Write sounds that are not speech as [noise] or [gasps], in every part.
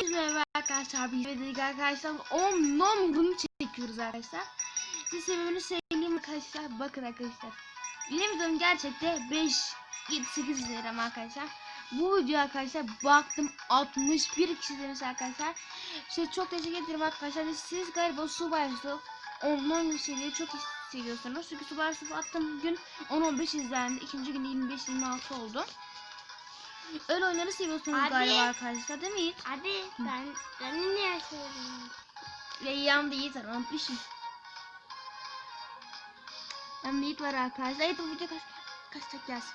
Hepinize merhaba arkadaşlar. Videoda ilgili arkadaşlar 10 nom bunu çekiyoruz arkadaşlar. Siz sebebini söyleyeyim arkadaşlar. Bakın arkadaşlar. Benim videom gerçekte 5 7 8 izlerim arkadaşlar. Bu video arkadaşlar baktım 61 kişi izlemiş arkadaşlar. Size çok teşekkür ederim arkadaşlar. Siz galiba ondan bir şeyleri çok seviyorsunuz. Çünkü Subay Yusuf attığım gün 10-15 izlendi. İkinci gün 25-26 oldu. Öyle oyunları seviyorsunuz Abi. galiba arkadaşlar değil mi Yiğit? Abi ben ben niye söyleyeyim? Leyyam da Yiğit var unutmuşum. De Yiğit var arkadaşlar. Yiğit bu video kaç, kaç tek gelsin?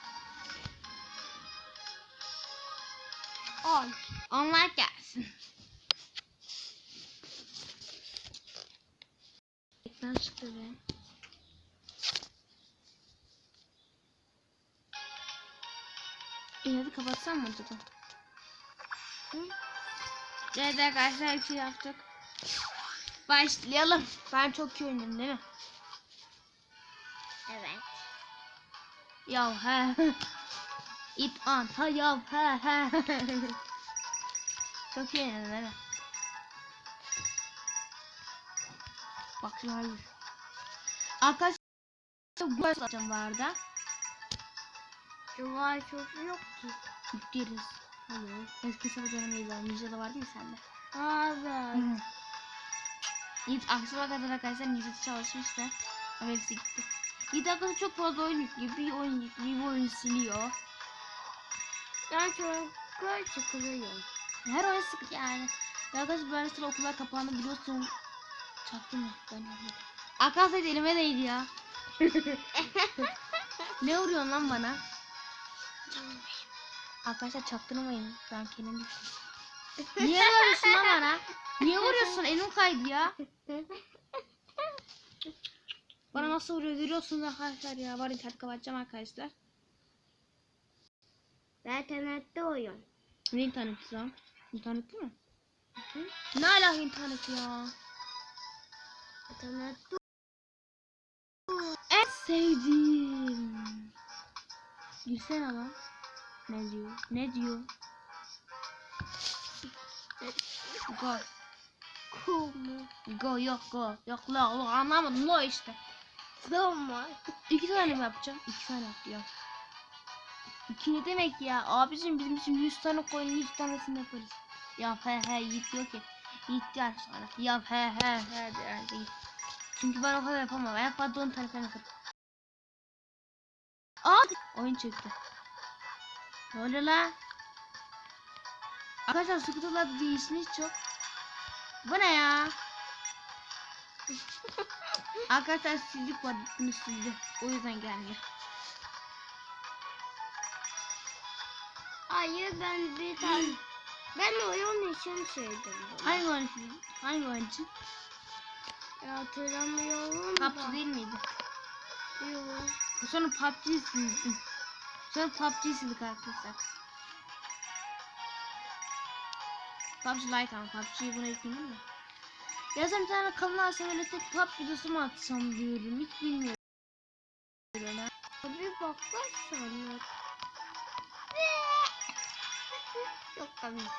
10. 10 like gelsin. Ekran çıktı be. Hadi kapatsam mı acaba? Hı? Evet arkadaşlar bir şey yaptık. Başlayalım. Ben çok iyi oynadım değil mi? Evet. Ya he. İt an ha ya he he. [laughs] çok iyi oynadım değil mi? Bak şimdi hayır. Arkadaşlar bu satacağım bu arada. Cuma çok yok ki. Yükleriz. Hayır. Eski sabah dönemeyiz abi. Ninja da vardı ya sende. Abi. Yiğit akşama kadar arkadaşlar Ninja'da çalışmış da ama hepsi gitti. Yiğit arkadaşlar çok fazla oyun yüklüyor. Bir oyun yüklüyor, bir oyun siliyor. Ben çok çıkılıyorum. Her oyun sık yani. Ya Arkadaşlar ben sıra okullar kapandı biliyorsun. Çaktım mı? Ben yapmadım. Arkadaşlar elime değdi ya. [laughs] ne vuruyorsun lan bana? Arkadaşlar çaktırmayın. Ben kendim. [laughs] Niye vuruyorsun lan bana? Niye vuruyorsun? Elim kaydı ya. Bana nasıl vuruyor görüyorsunuz arkadaşlar ya. Var internet kapatacağım arkadaşlar. İnternette oyun. Ne interneti lan? İnternette mi? Ne alaka internet ya? İnternette En sevdiğim. Girsene lan. Ne diyor? Ne diyor? Go. kumu. Go yok go. Yok la la anlamadım lo işte. Zaman. İki tane mi yapacağım? İki tane yap diyor. İki ne demek ya? Abicim bizim için 100 tane koyun 100 tanesini yaparız. Ya he he Yiğit diyor ki. Yiğit diyor sonra. Ya he he he Yiğit. Çünkü ben o kadar yapamam. En fazla 10 tane falan yaparım. Aa! Oyun çöktü. Ne oluyor la? Arkadaşlar skuterlar değişmiş çok. Bu ne ya? [laughs] Arkadaşlar sildik var. Bunu sildi. O yüzden gelmiyor. Hayır ben bir tane. [gasps] ben oyun için şeydim. Hangi oyun sildi? Hangi oyun için? Hatırlamıyorum da. Değil miydi? Yok. Sonra PUBG sildim. Sonra PUBG sildik arkadaşlar. PUBG Lite ama PUBG'yi buna yükleyeyim mi? Ya sen bir tane kanal açsam öyle tek PUBG videosu mu atsam diyorum. Hiç bilmiyorum. ha. Abi bakarsan yok. Komik.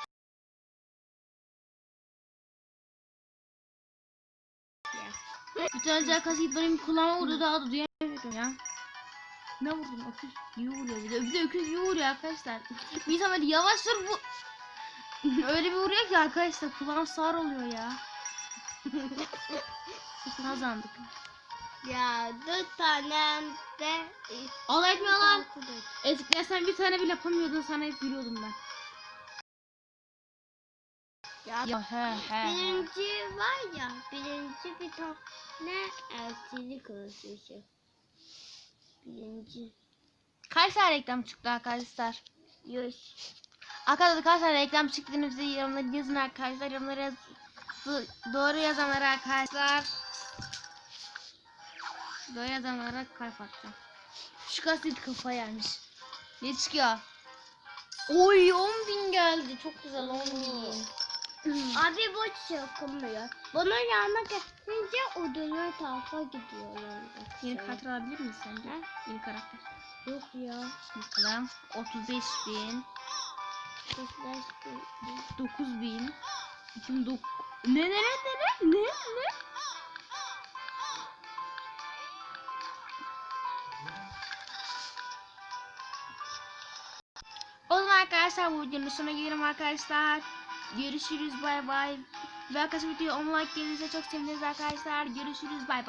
Bir tane arkadaşı benim kulağıma vurdu daha da duyamıyorum ya. Ne vurdun? Öküz gibi vuruyor bir de. Bir de öküz gibi vuruyor arkadaşlar. [laughs] Bir insan böyle yavaş dur bu. [laughs] Öyle bir vuruyor ki arkadaşlar kulağım sağır oluyor ya. [laughs] Kazandık. Ya dört tane de Allah etmiyorlar. Eskiden sen bir tane bile yapamıyordun sana hep gülüyordum ben. Ya Ya he he. birinci var ya birinci bir tane elçilik kılıçlışı. Birinci. Kaç tane reklam çıktı arkadaşlar? Yüz. Arkadaşlar kaç tane reklam çıktığını bize yorumlara yazın arkadaşlar. Yorumlara yaz. Do- doğru yazanlara arkadaşlar. Doğru yazanlara kalp atacağım. Şu kaset kafa yermiş. Ne çıkıyor? Oy 10 bin geldi. Çok güzel 10 bin. Abi bu çıkmıyor. Bunun yanına gelince odaya tarafa gidiyor yani. Yeni karakter alabilir miyiz sence? Ha? Yeni karakter. Yok ya. Bakalım. 35 bin. Yaklaştı. 9000 2009 ne ne ne ne ne ne O zaman arkadaşlar bu videonun sonuna gelelim arkadaşlar. Görüşürüz bay bay. Ve arkadaşlar videoya 10 like gelirse çok seviniriz arkadaşlar. Görüşürüz bay bay.